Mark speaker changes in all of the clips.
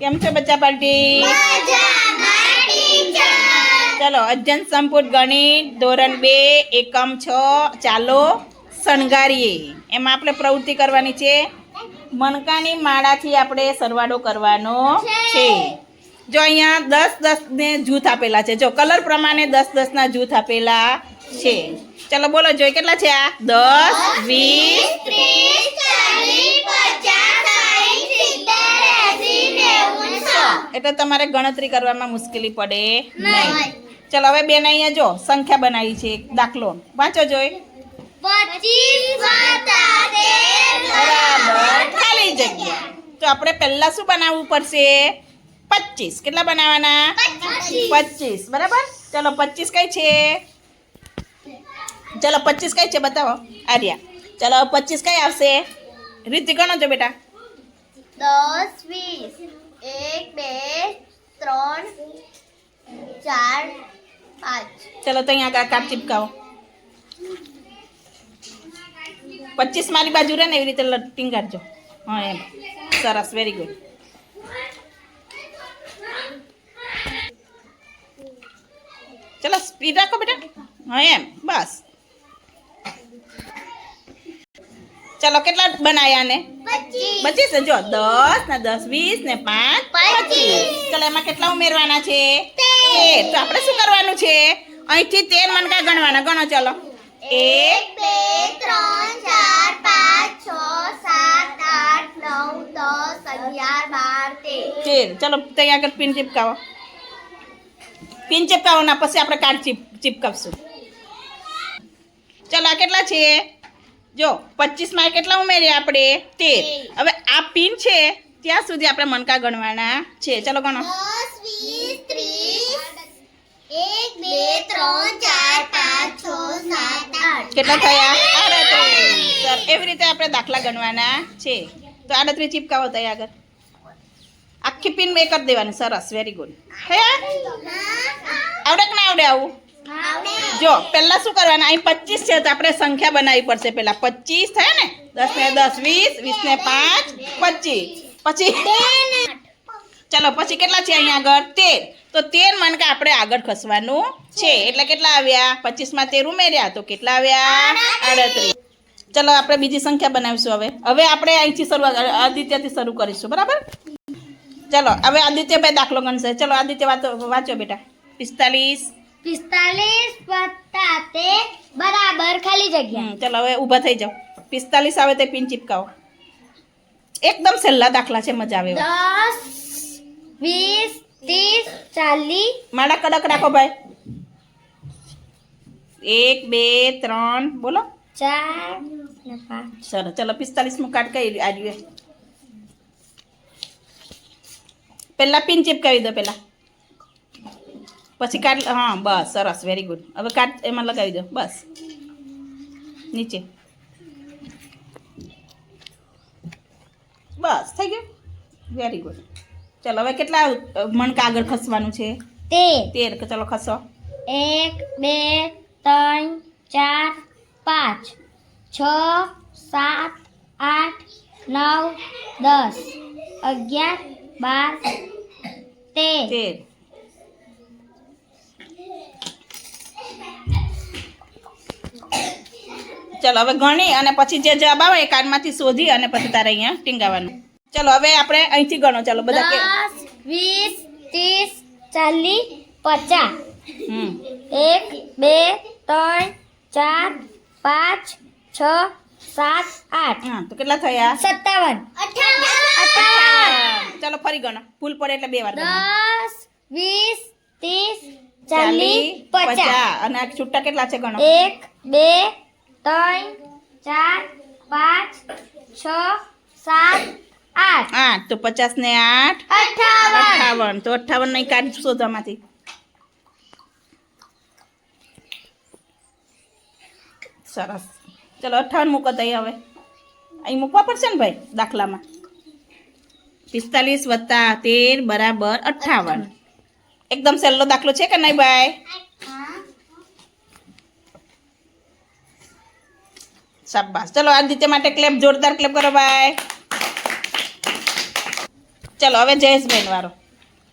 Speaker 1: કેમ છે બચ્ચા પાર્ટી? ચલો, અજ્જન સંપુટ ગણિત, ધોરણ બે, એકમ છ, ચાલો, શણગારીએ. એમાં આપણે પ્રવૃત્તિ કરવાની છે. મણકાની માળાથી આપણે સરવાળો કરવાનો છે. જો અહીંયા દસ દસને જૂથ આપેલા છે. જો કલર પ્રમાણે દસ દસના જૂથ આપેલા છે. ચલો, બોલો, જોઈ કેટલા છે આ? દસ, વીસ એટલે તમારે ગણતરી કરવામાં મુશ્કેલી પડે નહીં. ચલો હવે બેન અહીંયા જો સંખ્યા બનાવી છે એક. દાખલો. વાંચો જોઈ. ખાલી જગ્યા. તો આપણે પહેલા શું બનાવવું પડશે? પચીસ. કેટલા બનાવવાના પચીસ. બરાબર? ચલો પચીસ કઈ છે? ચલો પચીસ કઈ છે? બતાવો. આર્યા. ચલો પચીસ કઈ આવશે? રીતિ ગણો છો બેટા.
Speaker 2: દસ, વીસ, એક, બે, ત્રણ, ચાર, પાંચ.
Speaker 1: ચલો તો અહીંયા કાર્ડ ચીપકાવો. પચીસ મારી બાજુ રહે ને એવી રીતે લટિંગ ટીંગાડજો હા, એમ. સરસ વેરી ગુડ ચલો સ્પીડ રાખો બેટા. હા, એમ. બસ. ચલો, કેટલા બનાયા ને
Speaker 2: પચીસ.
Speaker 1: જો દસ ને દસ વીસ ને પાંચ
Speaker 2: પચીસ.
Speaker 1: ચાલો એમાં કેટલા ઉમેરવાના છે?
Speaker 2: તેર.
Speaker 1: તો આપણે શું કરવાનું છે? અહીંથી તેર મણકા ગણવાના. ગણો ચાલો.
Speaker 2: એક બે ત્રણ ચાર પાંચ છ સાત આઠ નવ દસ અગિયાર બાર તેર.
Speaker 1: ચાલો ત્યાં આગળ પિન ચીપકાવો. પિન ચીપકાવો ના પછી આપણે કાર્ડ ચીપ ચીપકાવશું. ચાલો આ કેટલા છે? જો પચીસમાં કેટલા ઉમેરીએ આપણે તેર. હવે આ પિન છે ત્યાં સુધી આપણે મણકા ગણવાના છે. ચલો ગણો. કેટલા થયા? આડત્રીસ. એવી રીતે આપણે દાખલા ગણવાના છે. તો આડત્રીસ ચીપકાવો ત્યાં આગળ આખી પિન મેં કરી દેવાની. સરસ વેરી ગુડ થયા? આવડે કે ના આવડે આવું? જો પહેલા શું કરવાના? અહીં પચીસ છે તો આપણે સંખ્યા બનાવવી પડશે પહેલા. પચીસ થાય ને? દસ ને દસ વીસ વીસ ને પાંચ પચીસ. પછી ચલો પછી કેટલા છે અહીંયા આગળ? તેર. તો તેર મણકા આપણે આગળ ખસવાનું છે. એટલે કેટલા આવ્યા? પચીસમાં તેર ઉમેર્યા. તો કેટલા આવ્યા? આડત્રીસ. ચલો આપણે બીજી સંખ્યા બનાવીશું હવે. હવે આપણે અહીંથી શરૂઆત આદિત્યથી શરૂ કરીશું. બરાબર? ચલો હવે આદિત્યભાઈ દાખલો ગણશે. ચલો આદિત્ય વાંચો વાંચો બેટા. પિસ્તાલીસ.
Speaker 2: પિસ્તાલીસ વત્તા તે બરાબર ખાલી જગ્યા.
Speaker 1: ચલો હવે ઊભા થઈ જાઓ. પિસ્તાલીસ આવે તે પિન ચીપકાવો. એકદમ સહેલા દાખલા છે મજા આવે.
Speaker 2: દસ વીસ ત્રીસ ચાલીસ.
Speaker 1: માળા કડક રાખો ભાઈ. એક બે ત્રણ બોલો.
Speaker 2: ચાર ચાલો ચાલો
Speaker 1: સરસ ચલો પિસ્તાલીસમું કાર્ડ કઈ આવ્યું પહેલાં પિન ચીપકાવી દો પહેલાં. પછી કાર્ડ હા બસ સરસ વેરી ગુડ હવે કાટ એમાં લગાવી દો બસ. નીચે. બસ થઈ ગયું? વેરી ગુડ ચલો હવે કેટલા મણકા આગળ ખસવાનું છે?
Speaker 2: તેર.
Speaker 1: તેર કે ચલો ખસો.
Speaker 2: એક બે ત્રણ ચાર પાંચ છ સાત આઠ નવ દસ અગિયાર બાર તેર.
Speaker 1: તેર. ચલો હવે ગણી અને પછી જે જવાબ આવે એ કાર્ડમાંથી શોધી અને પછી તારે અહીંયા ટીંગાવાનું. ચલો હવે આપણે અહીંથી ગણો. ચાલો બધા
Speaker 2: વીસ ત્રીસ ચાલીસ પચાસ. એક બે ત્રણ ચાર પાંચ છ સાત આઠ.
Speaker 1: હા તો કેટલા થયા?
Speaker 2: સત્તાવન.
Speaker 1: ચલો ફરી ગણો. ભૂલ પડે એટલે બે વાર
Speaker 2: દસ વીસ ત્રીસ
Speaker 1: ચાલીસ
Speaker 2: પચાસ.
Speaker 1: અને આ છૂટા કેટલા છે ગણો?
Speaker 2: એક બે ત્રણ ચાર પાંચ છ સાત આઠ.
Speaker 1: આઠ તો પચાસ ને આઠ.
Speaker 2: અઠાવન.
Speaker 1: તો અઠાવન નહીં કાર્ડ શોધવામાંથી સરસ. ચલો અઠાવન મૂકો તઈ હવે. અહીં મૂકવા પડશે ને ભાઈ દાખલામાં? પિસ્તાલીસ વત્તા તેર બરાબર અઠાવન. એકદમ સહેલો દાખલો છે કે નહીં ભાઈ? શાબાશ. ચલો આદિત્ય માટે ક્લેપ જોરદાર ક્લેપ કરો ભાઈ ચલો હવે જયેશભાઈ વાળો.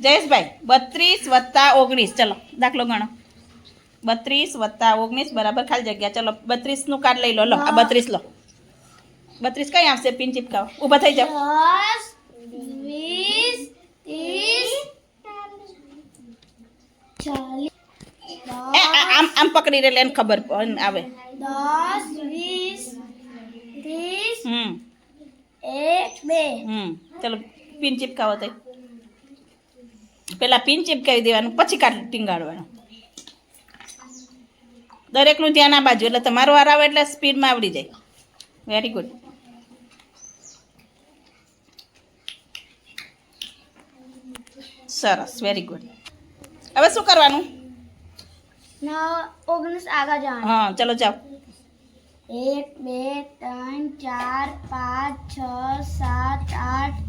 Speaker 1: જયેશભાઈ બત્રીસ વત્તા ઓગણીસ. ચલો દાખલો ગણો. બત્રીસ વત્તા ઓગણીસ બરાબર ખાલી જગ્યા. ચલો બત્રીસનું કાર્ડ લઈ લો. લો આ બત્રીસ લો. બત્રીસ કઈ આવશે? પિન ચીપકાવો. ઊભા થઈ જાઓ. આમ આમ પકડી રે એને ખબર આવે.
Speaker 2: દસ વીસ ત્રીસ. એક બે.
Speaker 1: ચલો પિન ચીપકાવો તો. પેલા પિન ચીપકાવી દેવાનું પછી કાટ ટીંગાડવાનું. દરેકનું ધ્યાન આ બાજુ એટલે તમારો વાર આવે એટલે સ્પીડમાં આવડી જાય. વેરી ગુડ સરસ વેરી ગુડ હવે શું કરવાનું?
Speaker 2: ઓગણીસ આગળ જવાનું.
Speaker 1: હા ચલો જાઓ.
Speaker 2: એક બે ત્રણ ચાર પાંચ છ સાત આઠ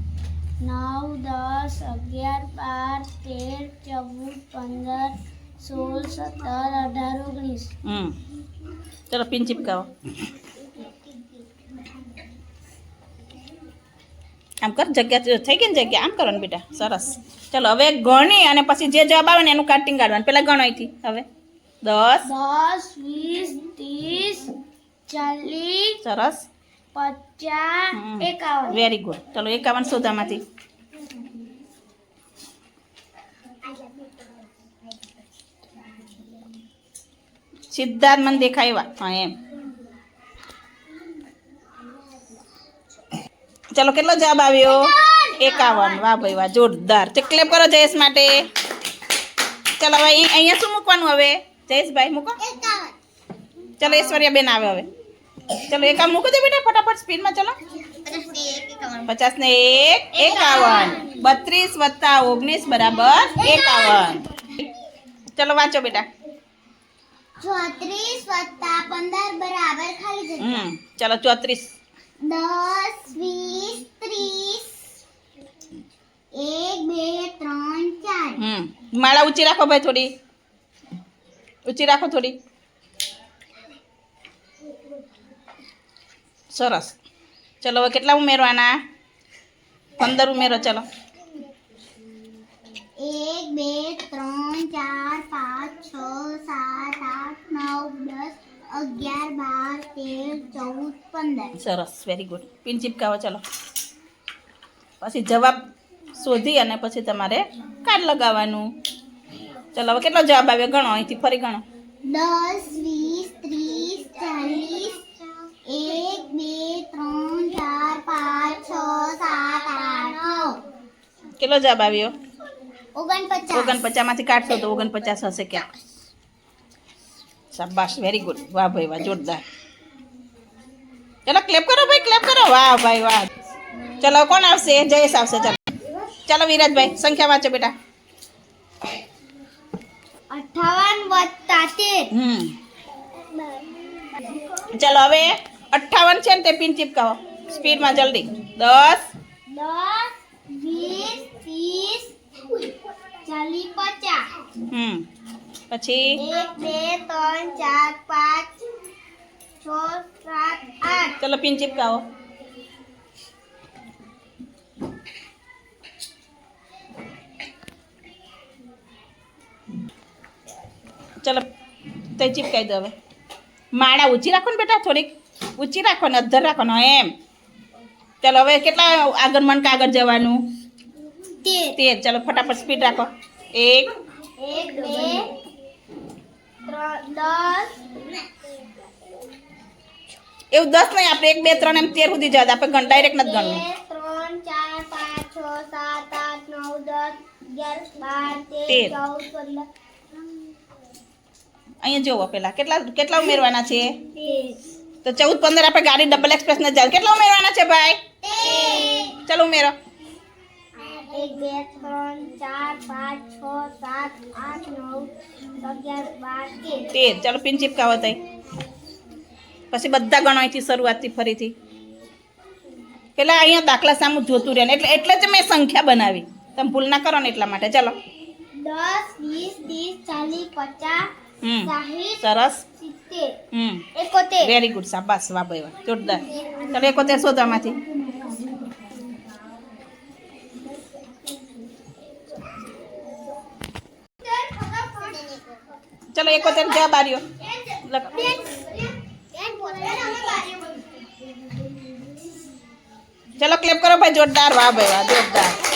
Speaker 2: નવ દસ અગિયાર બાર તેર ચૌદ પંદર સોળ સત્તર અઢાર ઓગણીસ.
Speaker 1: હમ. ચલો પિન ચીપકાવો. આમ કર જગ્યા થઈ ગઈ ને જગ્યા? આમ કરો ને બેટા સરસ. ચલો હવે ગણી અને પછી જે જવાબ આવે ને એનું કાટિંગ કાઢવાનું. પેલા ગણો અહીંથી. હવે. દસ.
Speaker 2: દસ વીસ ત્રીસ ચાલીસ
Speaker 1: સરસ.
Speaker 2: પચાસ એકાવન.
Speaker 1: વેરી ગુડ ચલો એકાવન સોદામાંથી સિદ્ધાર્થ મને દેખાય હા એમ. ચલો કેટલો જવાબ આવ્યો? એકાવન. વાહ ભાઈ વાહ જોરદાર. તો કરો જયેશ માટે? ચલો હવે અહીં- અહીંયા શું મૂકવાનું હવે? જયેશભાઈ મૂકો. ચલો ઐશ્વર્યા બેન આવે હવે. ચલો એક આમ મૂકી દે બેટા ફટાફટ સ્પીડમાં ચલો. પચાસ ને એક એકાવન. બત્રીસ વત્તા ઓગણીસ બરાબર એકાવન. ચલો વાંચો બેટા.
Speaker 2: ચોત્રીસ વત્તા પંદર બરાબર ખાલી
Speaker 1: હમ ચલો ચોત્રીસ.
Speaker 2: દસ વીસ ત્રીસ. એક બે ત્રણ ચાર.
Speaker 1: માળા ઊંચી રાખો ભાઈ થોડી. ઊંચી રાખો થોડી. સરસ. ચલો હવે કેટલા ઉમેરવાના? પંદર ઉમેરો ચલો.
Speaker 2: એક બે ત્રણ ચાર પાંચ છ સાત આઠ નવ દસ અગિયાર બાર તેર ચૌદ પંદર.
Speaker 1: સરસ વેરી ગુડ પિન ચીપકાવો ચલો. પછી જવાબ શોધી અને પછી તમારે કાર્ડ લગાવવાનું. ચલો હવે કેટલો જવાબ આવ્યો? ગણો અહીંથી ફરી ગણો.
Speaker 2: દસ વીસ ત્રીસ ચાલીસ છ સાત આઠ નવ.
Speaker 1: કેટલો જવાબ આવ્યો?
Speaker 2: ઓગણપચાસ.
Speaker 1: ઓગણપચાસમાંથી કાઢશો તો ઓગણપચાસ હશે ક્યાં? શાબાશ વેરી ગુડ વાહ ભાઈ વાહ જોરદાર. ચલો ક્લેપ કરો ભાઈ ક્લેપ કરો. વાહ ભાઈ વાહ. ચલો કોણ આવશે? જયેશ આવશે ચાલો. ચાલો વિરાજભાઈ સંખ્યા વાંચો બેટા.
Speaker 2: અઠાવન વત્તા તેર.
Speaker 1: હમ. ચલો હવે અઠ્ઠાવન છે ને તે પિન ચીપકાવો. સ્પીડમાં જલ્દી. દસ
Speaker 2: દસ વીસ ત્રીસ ચાલીસ પચાસ.
Speaker 1: હમ પછી?
Speaker 2: એક બે ત્રણ ચાર પાંચ છ સાત આઠ.
Speaker 1: ચલો પિન ચીપકાવો. ચલો તે ચીપકાઈ દો હવે. માળા ઊંચી રાખો ને બેટા થોડીક? ઊંચી રાખો ને અધ્ધર રાખો ને એમ. ચલો હવે કેટલા આગળ મન કાગળ જવાનું?
Speaker 2: તેર.
Speaker 1: ચાલો ફટાફટ સ્પીડ રાખો. એક એવું દસ નહીં આપણે એક બે ત્રણ એમ તેર સુધી જવા. આપણે ગણ ડાયરેક્ટ નથી ગણવું.
Speaker 2: ત્રણ ચાર પાંચ છ સાત આઠ નવ દસ અગિયાર બાર
Speaker 1: તેર.
Speaker 2: તેર. ચૌદ પંદર.
Speaker 1: અહીંયા જોવો પેલા. કેટલા કેટલા ઉમેરવાના છે? તો ચૌદ પંદર આપણે ગાડી ડબલ એક્સપ્રેસ ને જાય કેટલા ઉમેરવાના છે ભાઈ? ચલો ઉમેરો.
Speaker 2: એક બે ત્રણ ચાર પાંચ છ સાત આઠ નવ અગિયાર બાર તેર.
Speaker 1: તેર. ચાલો પિન ચીપકાવો તઈ. પછી બધા ગણો અહીંથી શરૂઆતથી ફરીથી. પેલા અહીંયા દાખલા સામું જોતું રહે ને એટલે એટલે જ મેં સંખ્યા બનાવી. તમે ભૂલ ના કરો ને એટલા માટે. ચાલો.
Speaker 2: દસ વીસ ત્રીસ ચાલીસ પચાસ
Speaker 1: સરસ. હમ. વેરી ગુડ શાબાસ વાહ ભાઈ જોરદાર. ચાલો એકોતેર સોદામાંથી ચલો એકોતેર જવાબ આવ્યો ચલો ક્લેપ કરો ભાઈ જોરદાર. વાહ ભાઈ વાહ જોરદાર.